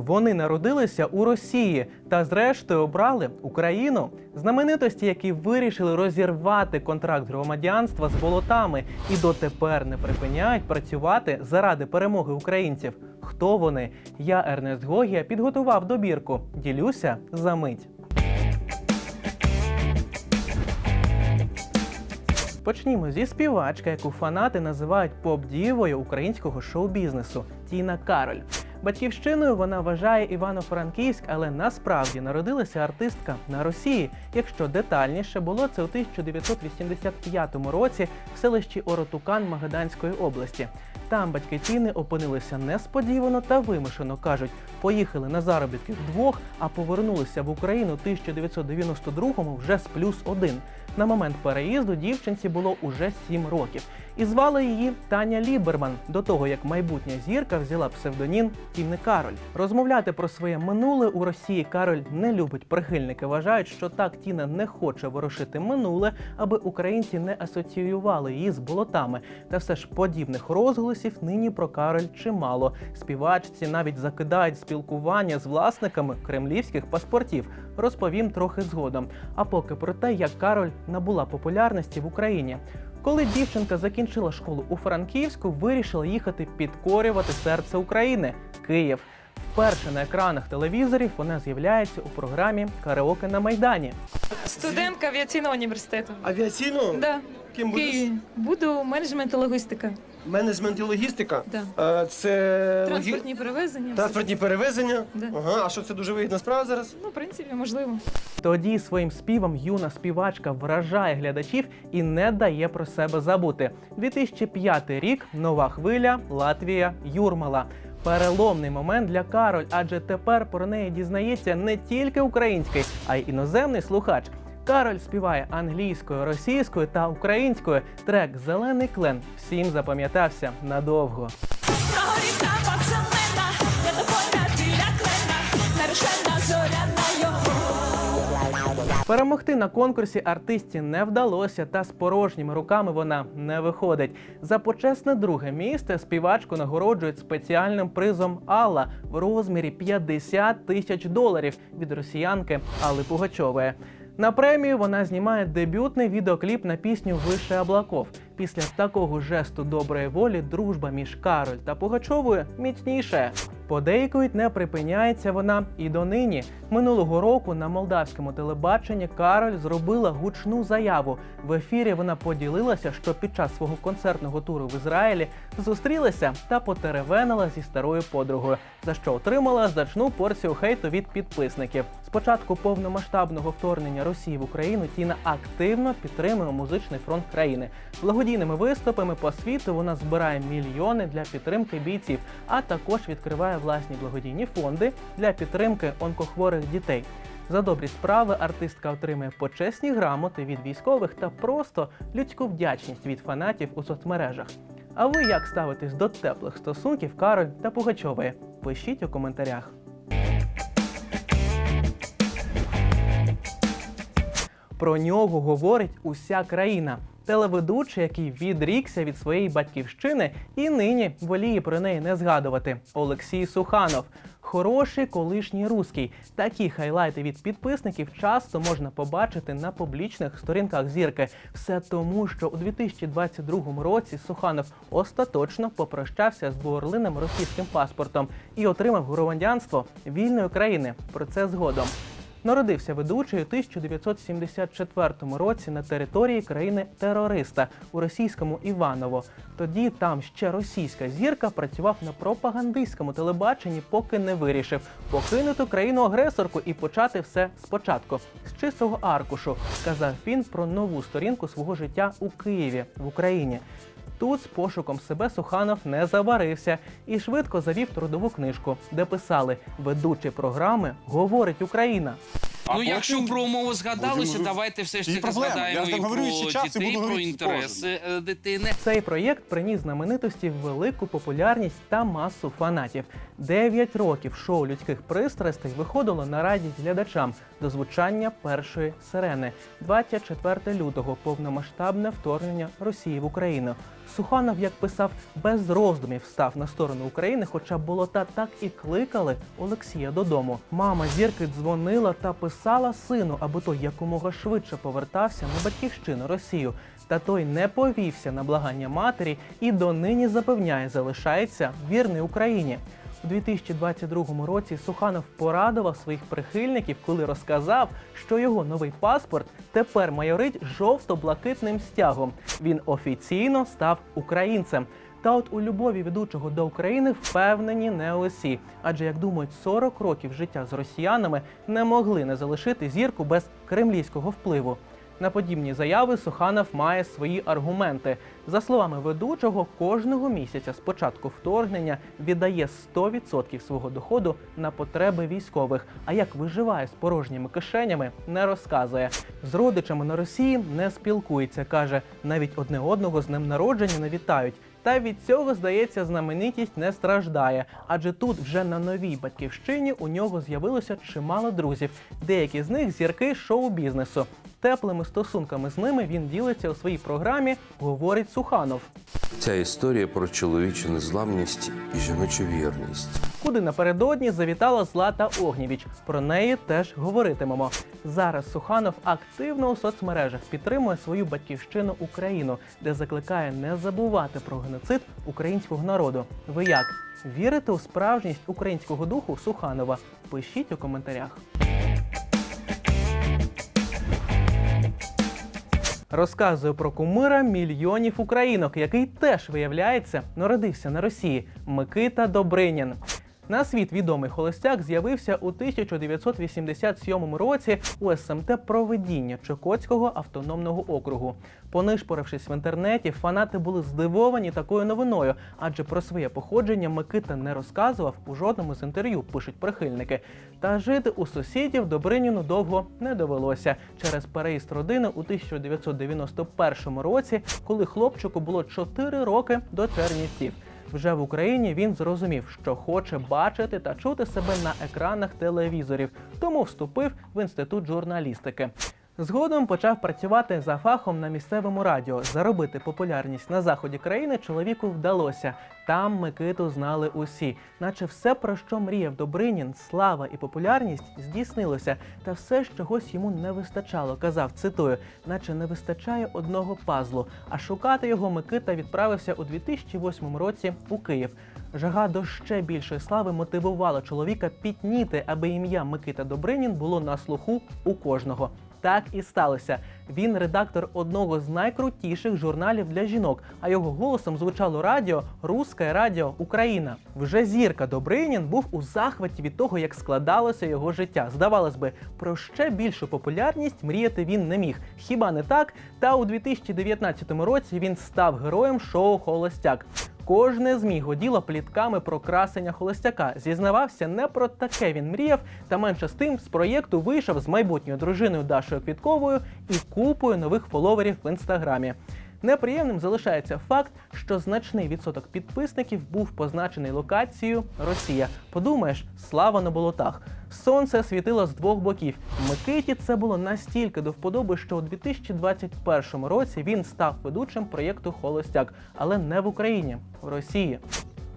Вони народилися у Росії та, зрештою, обрали Україну. Знаменитості, які вирішили розірвати контракт громадянства з болотами і дотепер не припиняють працювати заради перемоги українців. Хто вони? Я Ернест Гогія підготував добірку. Ділюся за мить. Почнімо зі співачки, яку фанати називають поп-дівою українського шоу-бізнесу Тіна Кароль. Батьківщиною вона вважає Івано-Франківськ, але насправді народилася артистка на Росії. Якщо детальніше, було це у 1985 році в селищі Оротукан Магаданської області. Там батьки Тіни опинилися несподівано та вимушено. кажуть, поїхали на заробітки вдвох, а повернулися в Україну 1992-му вже з плюс один. На момент переїзду дівчинці було уже 7 років. І звали її Таня Ліберман до того, як майбутня зірка взяла псевдонім Тіни Кароль. Розмовляти про своє минуле у Росії Кароль не любить. Прихильники вважають, що так Тіна не хоче ворушити минуле, аби українці не асоціювали її з болотами. Та все ж подібних розголосів нині про Кароль чимало. Співачці навіть закидають спілкування з власниками кремлівських паспортів. Розповім трохи згодом. А поки про те, як Кароль набула популярності в Україні. Коли дівчинка закінчила школу у Франківську, вирішила їхати підкорювати серце України Київ. Вперше на екранах телевізорів вона з'являється у програмі Караоке на Майдані. Студентка авіаційного університету. Авіаційну? Да. Ким будеш? Києві. Буду менеджмент і логістика. Менеджмент і логістика. Да. Е, Це логі... Транспортні перевезення. транспортні перевезення. Да. Ага, а що це дуже вигідна справа зараз? Ну, в принципі, можливо. Тоді своїм співом юна співачка вражає глядачів і не дає про себе забути. 2005 рік нова хвиля, Латвія, Юрмала. Переломний момент для Кароль, адже тепер про неї дізнається не тільки український, а й іноземний слухач. Кароль співає англійською, російською та українською. Трек Зелений клен всім запам'ятався надовго. Перемогти на конкурсі артистці не вдалося, та з порожніми руками вона не виходить. За почесне друге місце співачку нагороджують спеціальним призом Алла в розмірі 50 тисяч доларів від росіянки Алли Пугачової. На премію вона знімає дебютний відеокліп на пісню Вище облаков. Після такого жесту доброї волі дружба між Кароль та Пугачовою міцніше. Подейкують, не припиняється вона і донині. Минулого року на молдавському телебаченні Кароль зробила гучну заяву. В ефірі вона поділилася, що під час свого концертного туру в Ізраїлі зустрілася та потеревенила зі старою подругою, за що отримала значну порцію хейту від підписників. Спочатку повномасштабного вторгнення Росії в Україну Тіна активно підтримує музичний фронт країни. Благодійними виступами по світу вона збирає мільйони для підтримки бійців, а також відкриває власні благодійні фонди для підтримки онкохворих дітей. За добрі справи артистка отримує почесні грамоти від військових та просто людську вдячність від фанатів у соцмережах. А ви як ставитесь до теплих стосунків Кароль та Пугачової? Пишіть у коментарях. Про нього говорить уся країна. Телеведучий, який відрікся від своєї батьківщини і нині воліє про неї не згадувати. Олексій Суханов. Хороший колишній руський. Такі хайлайти від підписників часто можна побачити на публічних сторінках зірки. Все тому, що у 2022 році Суханов остаточно попрощався з двоорлиним російським паспортом і отримав громадянство вільної країни. Про це згодом. Народився ведучий у 1974 році на території країни-терориста у російському Іваново. Тоді там ще російська зірка працював на пропагандистському телебаченні, поки не вирішив покинути країну-агресорку і почати все спочатку з чистого аркушу. Сказав він про нову сторінку свого життя у Києві в Україні. Тут з пошуком себе Суханов не заварився і швидко завів трудову книжку, де писали ведучий програми говорить Україна. А ну, якщо про умови згадалося, будемо- давайте все ж І таки проблеми. Я згадаємо ж і так говорю, про ще час, і дітей, буду про говорити інтереси е, дитини. Цей проєкт приніс знаменитості велику популярність та масу фанатів. Дев'ять років шоу людських пристрастей виходило на радість глядачам до звучання першої сирени. 24 лютого повномасштабне вторгнення Росії в Україну. Суханов, як писав, без роздумів став на сторону України, хоча болота так і кликали Олексія додому. Мама зірки дзвонила та писала сину, аби той якомога швидше повертався на батьківщину Росію. Та той не повівся на благання матері і донині запевняє, залишається вірний Україні. У 2022 році Суханов порадував своїх прихильників, коли розказав, що його новий паспорт тепер майорить жовто-блакитним стягом. Він офіційно став українцем. Та от у любові ведучого до України впевнені не усі. Адже, як думають, 40 років життя з росіянами не могли не залишити зірку без кремлівського впливу. На подібні заяви Суханов має свої аргументи. За словами ведучого, кожного місяця з початку вторгнення віддає 100% свого доходу на потреби військових. А як виживає з порожніми кишенями, не розказує. З родичами на Росії не спілкується. каже, навіть одне одного з ним народження не вітають. Та від цього, здається, знаменитість не страждає, адже тут вже на новій батьківщині у нього з'явилося чимало друзів. Деякі з них зірки шоу-бізнесу. Теплими стосунками з ними він ділиться у своїй програмі, говорить Суханов. Ця історія про чоловічу незламність і жіночу вірність. Куди напередодні завітала Злата Огнєвіч. Про неї теж говоритимемо. Зараз Суханов активно у соцмережах підтримує свою батьківщину Україну, де закликає не забувати про геноцид українського народу. Ви як вірите у справжність українського духу Суханова? Пишіть у коментарях. Розказую про кумира мільйонів українок, який теж виявляється народився на Росії Микита Добринін. На світ відомий холостяк з'явився у 1987 році у СМТ Проведіння Чукотського автономного округу. Понишпорившись в інтернеті, фанати були здивовані такою новиною, адже про своє походження Микита не розказував у жодному з інтерв'ю, пишуть прихильники. Та жити у сусідів Добриніну довго не довелося через переїзд родини у 1991 році, коли хлопчику було 4 роки до Чернівців. Вже в Україні він зрозумів, що хоче бачити та чути себе на екранах телевізорів, тому вступив в інститут журналістики. Згодом почав працювати за фахом на місцевому радіо. Заробити популярність на заході країни чоловіку вдалося. Там Микиту знали усі, наче все, про що мріяв Добринін, слава і популярність здійснилося. Та все ж чогось йому не вистачало. Казав, цитую, наче не вистачає одного пазлу. А шукати його Микита відправився у 2008 році у Київ. Жага до ще більшої слави мотивувала чоловіка пітніти, аби ім'я Микита Добринін було на слуху у кожного. Так і сталося. Він редактор одного з найкрутіших журналів для жінок, а його голосом звучало радіо Руське Радіо Україна. Вже зірка Добринін був у захваті від того, як складалося його життя. Здавалось би, про ще більшу популярність мріяти він не міг. Хіба не так? Та у 2019 році він став героєм шоу Холостяк. Кожне ЗМІ годіло плітками про красення холостяка. Зізнавався, не про таке він мріяв, та менше з тим з проєкту вийшов з майбутньою дружиною Дашою Квітковою і купою нових фоловерів в інстаграмі. Неприємним залишається факт, що значний відсоток підписників був позначений локацією Росія. Подумаєш, слава на болотах. Сонце світило з двох боків. Микиті це було настільки до вподоби, що у 2021 році він став ведучим проєкту Холостяк, але не в Україні, в Росії.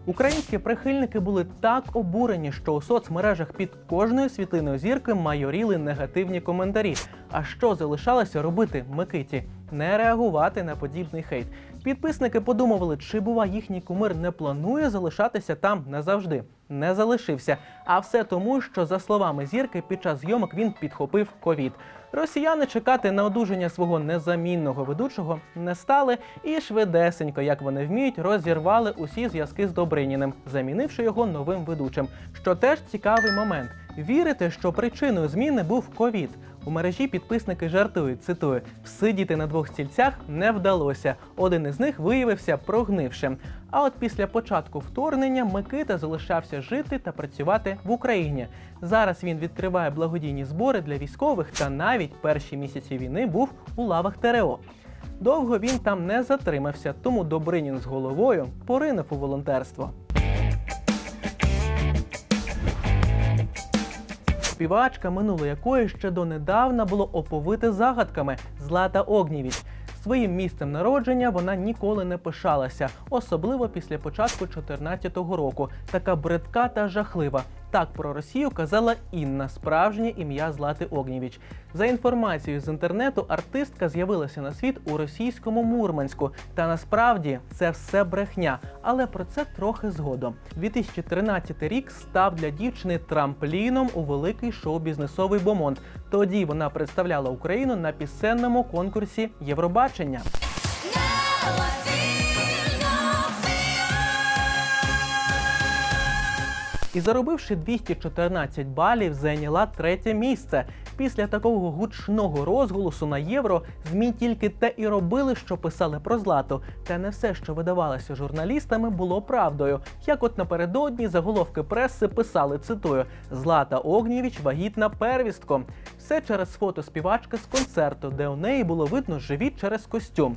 Українські прихильники були так обурені, що у соцмережах під кожною світлиною зірки майоріли негативні коментарі. А що залишалося робити Микиті? Не реагувати на подібний хейт. Підписники подумували, чи бува їхній кумир не планує залишатися там назавжди. Не залишився. А все тому, що за словами зірки, під час зйомок він підхопив ковід. Росіяни чекати на одужання свого незамінного ведучого не стали і швидесенько, як вони вміють, розірвали усі зв'язки з Добриніним, замінивши його новим ведучим. Що теж цікавий момент. Вірите, що причиною зміни був ковід. У мережі підписники жартують, цитую, всидіти на двох стільцях не вдалося. Один із них виявився прогнившим. А от після початку вторгнення Микита залишався жити та працювати в Україні. Зараз він відкриває благодійні збори для військових та навіть перші місяці війни був у лавах ТРО. Довго він там не затримався, тому Добринін з головою поринув у волонтерство. Співачка, минуле якої ще донедавна було оповите загадками Злата Огнєвіч. Своїм місцем народження вона ніколи не пишалася, особливо після початку 14-го року. Така бридка та жахлива. Так про Росію казала Інна, справжнє ім'я Злати Огнєвіч. За інформацією з інтернету, артистка з'явилася на світ у російському Мурманську. Та насправді це все брехня. Але про це трохи згодом. 2013 рік став для дівчини трампліном у великий шоу-бізнесовий бомонд. Тоді вона представляла Україну на пісенному конкурсі Євробачення. І заробивши 214 балів, зайняла третє місце. Після такого гучного розголосу на євро змі тільки те і робили, що писали про злату. Та не все, що видавалося журналістами, було правдою. Як от напередодні заголовки преси писали, цитую: Злата Огнєвіч вагітна первістком. Все через фото співачки з концерту, де у неї було видно живіт через костюм.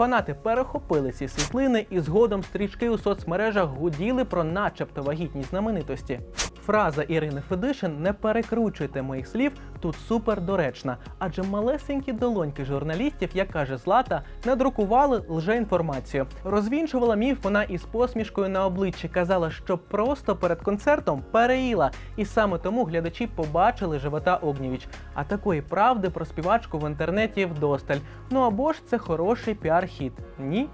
Фанати перехопили ці світлини і згодом стрічки у соцмережах гуділи про начебто вагітність знаменитості. Фраза Ірини Федишин не перекручуйте моїх слів тут супер доречна, адже малесенькі долоньки журналістів, як каже Злата, надрукували лжеінформацію. Розвінчувала міф вона із посмішкою на обличчі, казала, що просто перед концертом переїла, і саме тому глядачі побачили живота Огнєвіч. А такої правди про співачку в інтернеті вдосталь. Ну або ж це хороший піар-хіт. Ні.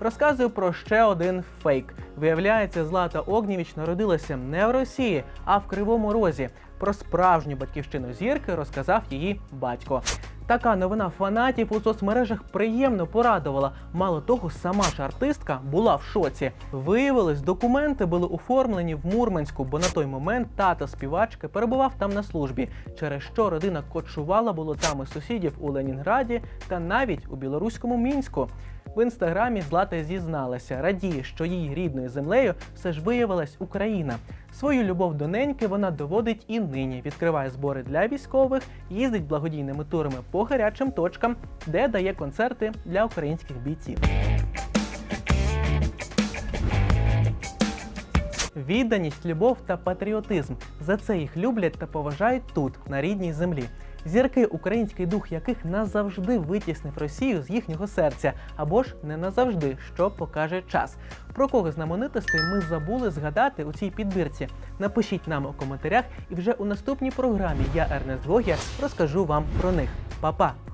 Розказую про ще один фейк. Виявляється, Злата Огнєвіч народилася не в Росії, а в Кривому Розі. Про справжню батьківщину зірки розказав її батько. Така новина фанатів у соцмережах приємно порадувала. Мало того, сама ж артистка була в шоці. Виявилось, документи були оформлені в Мурманську, бо на той момент тато співачки перебував там на службі, через що родина кочувала було там і сусідів у Ленінграді та навіть у білоруському мінську. В інстаграмі Злата зізналася, радіє, що її рідною землею все ж виявилась Україна. Свою любов до неньки вона доводить і нині. Відкриває збори для військових, їздить благодійними турами по гарячим точкам, де дає концерти для українських бійців. Відданість, любов та патріотизм за це їх люблять та поважають тут, на рідній землі. Зірки, український дух яких назавжди витіснив Росію з їхнього серця, або ж не назавжди, що покаже час. Про кого знаменитостей ми забули згадати у цій підбірці. Напишіть нам у коментарях, і вже у наступній програмі я Ернест Гогя розкажу вам про них. Па-па!